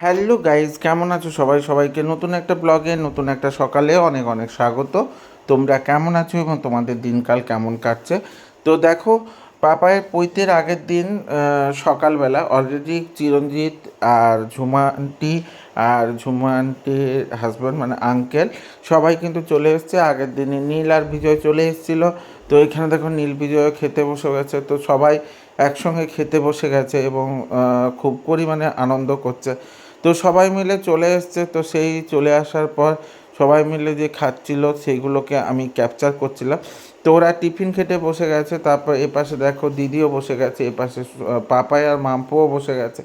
Hello guys কেমন আছো সবাই? সবাইকে নতুন একটা ব্লগে, নতুন একটা সকালে অনেক অনেক স্বাগত। তোমরা কেমন আছো এবং তোমাদের দিনকাল কেমন কাটছে? তো দেখো, পাপায়ের পৈতের আগের দিন সকালবেলা অলরেডি চিরঞ্জিত আর ঝুমা আর ঝুমা আন্টির হাজব্যান্ড মানে আঙ্কেল সবাই কিন্তু চলে এসছে। আগের দিনে নীল আর বিজয় চলে এসেছিল। তো এখানে দেখো নীল বিজয় খেতে বসে গেছে। তো সবাই একসঙ্গে খেতে বসে গেছে এবং খুব পরিমাণে আনন্দ করছে। তো সবাই মিলে চলে এসছে। তো সেই চলে আসার পর সবাই মিলে যে খাচ্ছিল সেইগুলোকে আমি ক্যাপচার করছিলাম। তো ওরা টিফিন খেতে বসে গেছে, তারপর এ পাশে দেখো দিদিও বসে গেছে এ পাশে পাপাই আর মাম্পুও বসে গেছে।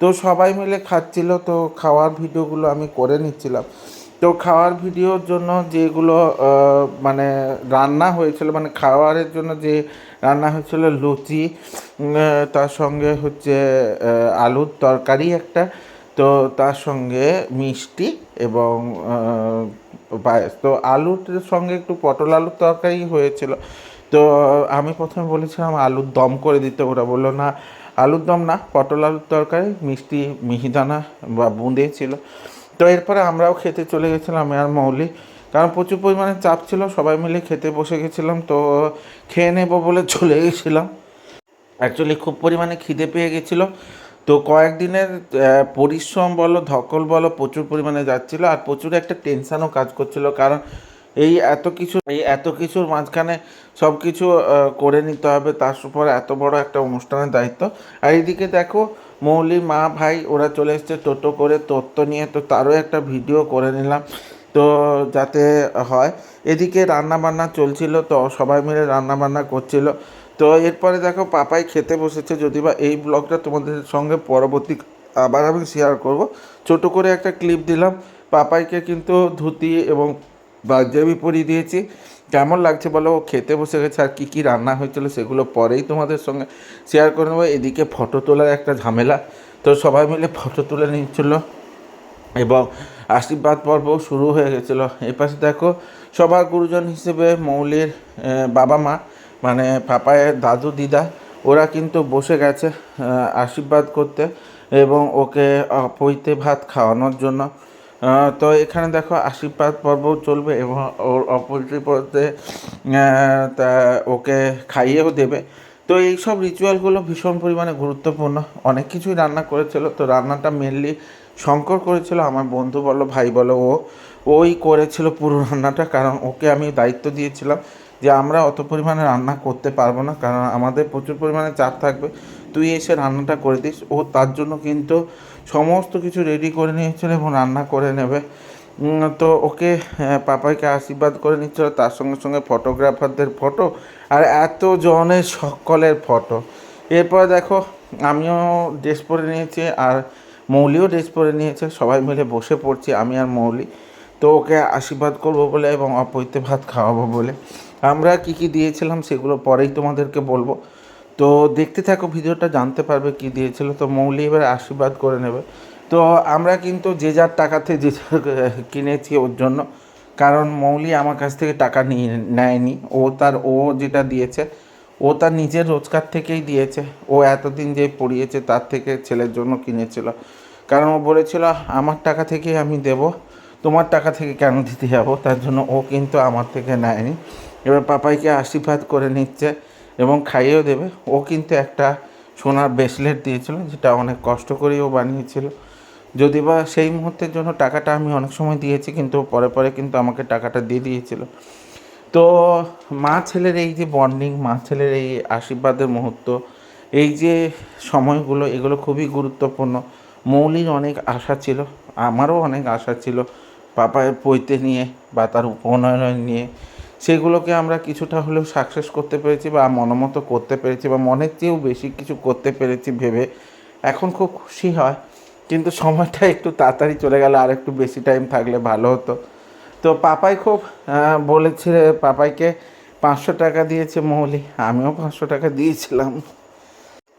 তো সবাই মিলে খাচ্ছিল, তো খাওয়ার ভিডিওগুলো আমি করে নিচ্ছিলাম। তো খাওয়ার ভিডিওর জন্য যেগুলো মানে রান্না হয়েছিল মানে খাওয়ারের জন্য যে রান্না হয়েছিল লুচি তার সঙ্গে হচ্ছে আলুর তরকারি একটা তো তার সঙ্গে মিষ্টি এবং পায়েস। তো আলুর সঙ্গে একটু পটল আলুর তরকারি হয়েছিল। তো আমি প্রথমে বলেছিলাম আলুর দম করে দিতে। ওরা বলল, না, আলুর দম না, পটল আলুর তরকারি, মিষ্টি মিহিদানা বা বুঁদে ছিল। তো এরপরে আমরাও খেতে চলে গেছিলাম আর মৌলি। কারণ প্রচুর পরিমাণে চাপ ছিল, সবাই মিলে খেতে বসে গেছিলাম। তো খেয়ে নেব বলে চলে গেছিলাম। অ্যাকচুয়ালি খুব পরিমাণে খিদে পেয়ে গেছিল। তো কয়েকদিনের পরিশ্রম বলো, ধকল বলো, প্রচুর পরিমাণে যাচ্ছিল আর প্রচুর একটা টেনশানও কাজ করছিল কারণ এই এত কিছু, এই এত কিছুর মাঝখানে সব কিছু করে নিতে হবে তার উপর এত বড় একটা অনুষ্ঠানের দায়িত্ব। আর এইদিকে দেখো, মৌলি, মা, ভাই, ওরা চলে এসছে টোটো করে, তত্ত্ব নিয়ে, তো তারও একটা ভিডিও করে নিলাম। তো যাতে হয়, এদিকে রান্না বান্না চলছিল, তো সবাই মিলে রান্না বান্না করছিল। তো এরপরে দেখো পাপাই খেতে বসেছে যদি বা এই ব্লগটা তোমাদের সঙ্গে পরবর্তী আবার আমি শেয়ার করব। ছোট করে একটা ক্লিপ দিলাম, পাপাইকে কিন্তু ধুতি এবং পাঞ্জাবি পরিয়ে দিয়েছি। কেমন লাগছে বলো? ও খেতে বসে গেছে আর কী কী রান্না হয়েছিল সেগুলো পরেই তোমাদের সঙ্গে শেয়ার করে নেব। এদিকে ফটো তোলার একটা ঝামেলা, তো সবাই মিলে ফটো তুলে নিচ্ছিল এবং আশীর্বাদ পর্ব শুরু হয়ে গেছিল। এপাশে দেখো সবার গুরুজন হিসেবে মৌলির বাবা মা মানে পাপায়ের দাদু দিদা, ওরা কিন্তু বসে গেছে আশীর্বাদ করতে এবং ওকে পৈতে ভাত খাওয়ানোর জন্য। তো এখানে দেখো আশীর্বাদ পর্ব চলবে এবং ওর অপরিচয় পদে তা ওকে খাইয়েও দেবে। তো এই সব রিচুয়ালগুলো ভীষণ পরিমাণে গুরুত্বপূর্ণ। অনেক কিছুই রান্না করেছিল, তো রান্নাটা মেনলি শঙ্কর করেছিল, আমার বন্ধু বলো, ভাই বলো, ও, ওই করেছিল পুরো রান্নাটা, কারণ ওকে আমি দায়িত্ব দিয়েছিলাম। যে আমরা অত পরিমাণে রান্না করতে পারব না, কারণ আমাদের প্রচুর পরিমাণে চাপ থাকবে। তুই এসে রান্নাটা করে দিস, ও তার জন্য কিন্তু সমস্ত কিছু রেডি করে নিয়েছিল এবং রান্না করে নেবে। তো ওকে পাপাইকে আশীর্বাদ করে নিচ্ছিল, তার সঙ্গে সঙ্গে ফটোগ্রাফারদের ফটো আর এত জনের সকলের ফটো এরপর দেখো, আমিও ড্রেস পরে নিয়েছি আর মৌলিও ড্রেস পরে নিয়েছে, সবাই মিলে বসে পড়ছি, আমি আর মৌলি। তো ওকে আশীর্বাদ করব বলে এবং অপৈতে ভাত খাওয়াবো বলে। আমরা কি কি দিয়েছিলাম সেগুলো পরেই তোমাদেরকে বলব। তো দেখতে থাকো, ভিডিওটা জানতে পারবে কি দিয়েছিল। তো মৌলি এবার আশীর্বাদ করে নেবে। তো আমরা কিন্তু যে যার টাকাতে যে কিনেছি ওর জন্য, কারণ মৌলি আমার কাছ থেকে টাকা নিয়ে নেয়নি। ও তার, ও যেটা দিয়েছে, ও তার নিজের রোজগার থেকেই দিয়েছে। ও এতদিন যে পড়িয়েছে তার থেকে ছেলের জন্য কিনেছিল। কারণ ও বলেছিল, আমার টাকা থেকেই আমি দেব। তোমার টাকা থেকে কেন দিতে যাব? তার জন্য ও কিন্তু আমার থেকে নেয়নি। এবার পাপাইকে আশীর্বাদ করে নিচ্ছে এবং খাইয়েও দেবে। ও কিন্তু একটা সোনার ব্রেসলেট দিয়েছিল, যেটা অনেক কষ্ট করেই ও বানিয়েছিল। যদি বা সেই মুহূর্তের জন্য টাকাটা আমি অনেক সময় দিয়েছি, কিন্তু পরে পরে কিন্তু আমাকে টাকাটা দিয়ে দিয়েছিল। তো মা ছেলের এই যে বন্ডিং মা ছেলের এই আশীর্বাদের মুহূর্ত, এই যে সময়গুলো, এগুলো খুবই গুরুত্বপূর্ণ। মৌলির অনেক আশা ছিল, আমারও অনেক আশা ছিল, পাপায়ের পৈতে নিয়ে বা তার উপনয়ন নিয়ে। সেগুলোকে আমরা কিছুটা হলেও সাকসেস করতে পেরেছি বা মনোমতো করতে পেরেছি বা মনের চেয়েও বেশি কিছু করতে পেরেছি ভেবে এখন খুব খুশি হয়। কিন্তু সময়টা একটু তাড়াতাড়ি চলে গেল, আর একটু বেশি টাইম থাকলে ভালো হতো। তো পাপাই খুব বলেছে পাপাইকে পাঁচশো টাকা দিয়েছে মৌলি। আমিও পাঁচশো টাকা দিয়েছিলাম।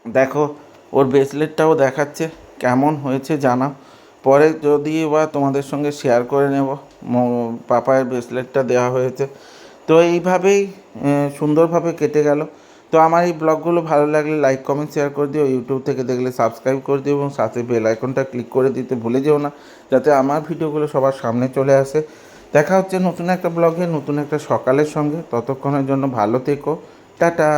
দেখো, ওর ব্রেসলেটটাও দেখাচ্ছে, কেমন হয়েছে জানাও। পরে যদি বা তোমাদের সঙ্গে শেয়ার করে নেব পাপায়ের ব্রেসলেটটা দেওয়া হয়েছে। তো এইভাবেই সুন্দরভাবে কেটে গেল। তো আমার এই ব্লগগুলো ভালো লাগলে লাইক কমেন্ট শেয়ার করে দিও। ইউটিউব থেকে দেখলে সাবস্ক্রাইব করে দিও এবং সাথে বেল আইকনটা ক্লিক করে দিতে ভুলে যেও না, যাতে আমার ভিডিওগুলো সবার সামনে চলে আসে। দেখা হচ্ছে নতুন একটা ব্লগে, নতুন একটা সকালের সঙ্গে। ততক্ষণের জন্য ভালো থেকো। টাটা!